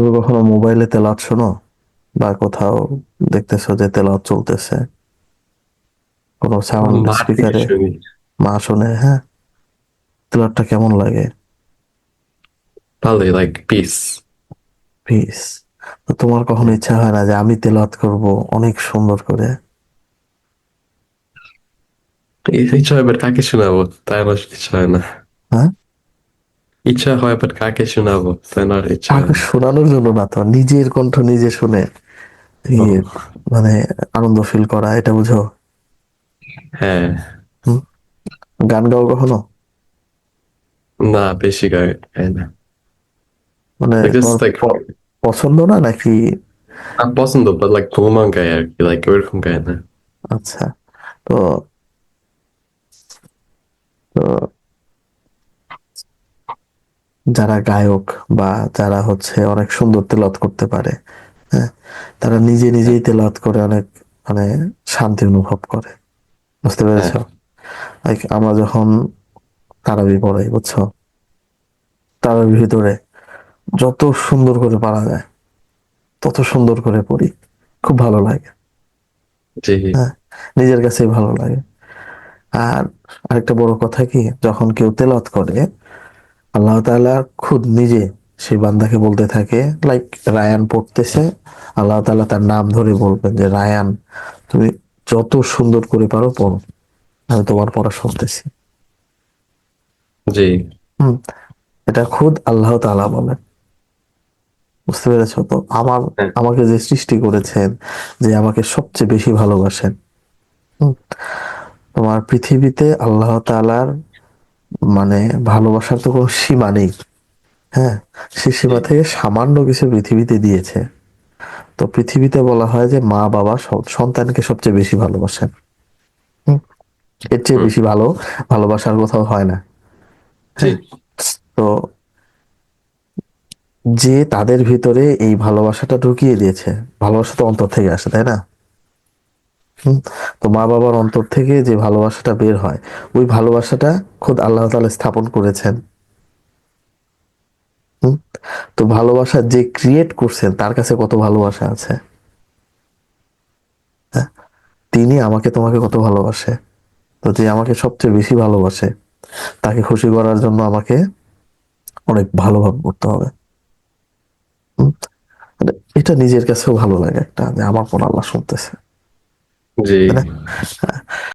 তুমি কখনো মোবাইলে তেলাওয়াত শোনো? বা কোথাও দেখতেছো যে তেলাওয়াত চলতেছে? কোনো সাউন্ড স্পিকারে মা শোনে হ্যাঁ? তেলাওয়াতটা কেমন লাগে? ভালোই লাইক পিস পিস তো তোমার কখনো ইচ্ছা হয় না যে আমি তেলাওয়াত করব অনেক সুন্দর করে? ইচ্ছা হয় বাট কাকে শোনাবো? তাই আমার ইচ্ছা হয় না। ইচ্ছা হয় বাট কাকে শোনাবো? আমার ইচ্ছা না শোনানোর জন্য না তো নিজের কণ্ঠ নিজে শুনে মানে আনন্দ ফিল করা এটা বুঝো? হ্যাঁ। গান গাও কখনো? না বেশি গায় না। মানে পছন্দ না নাকি? পছন্দ বাট লাইক ভ্রমণ গায় আর কি লাইক ওইরকম গায় না। আচ্ছা তো তো যারা গায়ক বা যারা হচ্ছে অনেক সুন্দর তেলাওয়াত করতে পারে হ্যাঁ? তারা নিজে নিজেই তেলাওয়াত করে অনেক মানে শান্তি অনুভব করে। বুঝতে পেরেছ? পেরেছ আমরা যখন তারাবি পড়াই বুঝছ? তারাবির ভিতরে যত সুন্দর করে পারা যায় তত সুন্দর করে পড়ি। খুব ভালো লাগে। হ্যাঁ? নিজের কাছেই ভালো লাগে। আর আরেকটা বড় কথা কি যখন কেউ তেলাওয়াত করে আল্লাহ তাআলা খুদ নিজে সেই বান্দাকে বলতে থাকে লাইক রায়ান পড়তেছে আল্লাহ তাআলা তার নাম ধরে বলবেন যে রায়ান তুমি যত সুন্দর করে পারো পড়ো আমি তোমার পড়া শুনতেছি। জি। হুম এটা খুদ আল্লাহ তাআলা বলেন বুঝতে পেরেছ? তো আমার হ্যাঁ। আমাকে যে সৃষ্টি করেছেন যে আমাকে সবচেয়ে বেশি ভালোবাসেন তোমার পৃথিবীতে আল্লাহ তাআলার মানে ভালোবাসার তো কোনো সীমা নেই। হ্যাঁ? সে সীমা থেকে সামান্য কিছু পৃথিবীতে দিয়েছে। তো পৃথিবীতে বলা হয় যে মা বাবা সন্তানকে সবচেয়ে বেশি ভালোবাসেন। হুম, এর চেয়ে বেশি ভালো ভালোবাসার কোথাও হয় না। হ্যাঁ? তো যে তাদের ভিতরে এই ভালোবাসাটা ঢুকিয়ে দিয়েছে। ভালোবাসা তো অন্তর থেকে আসে তাই না? তো মা বাবার অন্তর থেকে যে ভালোবাসাটা বের হয়, ওই ভালোবাসাটা খোদ আল্লাহ তাআলা স্থাপন করেছেন। তো ভালোবাসা যে ক্রিয়েট করছেন, তার কাছে কত ভালোবাসা আছে? হ্যাঁ? তিনি আমাকে তোমাকে কত ভালোবাসে? তো যে আমাকে সবচেয়ে বেশি ভালোবাসে, তাকে খুশি করার জন্য আমাকে অনেক ভালোভাবে করতে হবে। মানে এটা নিজের কাছেও ভালো লাগে একটা, যে আমার কোন আল্লাহ শুনতেছে। জি তাই না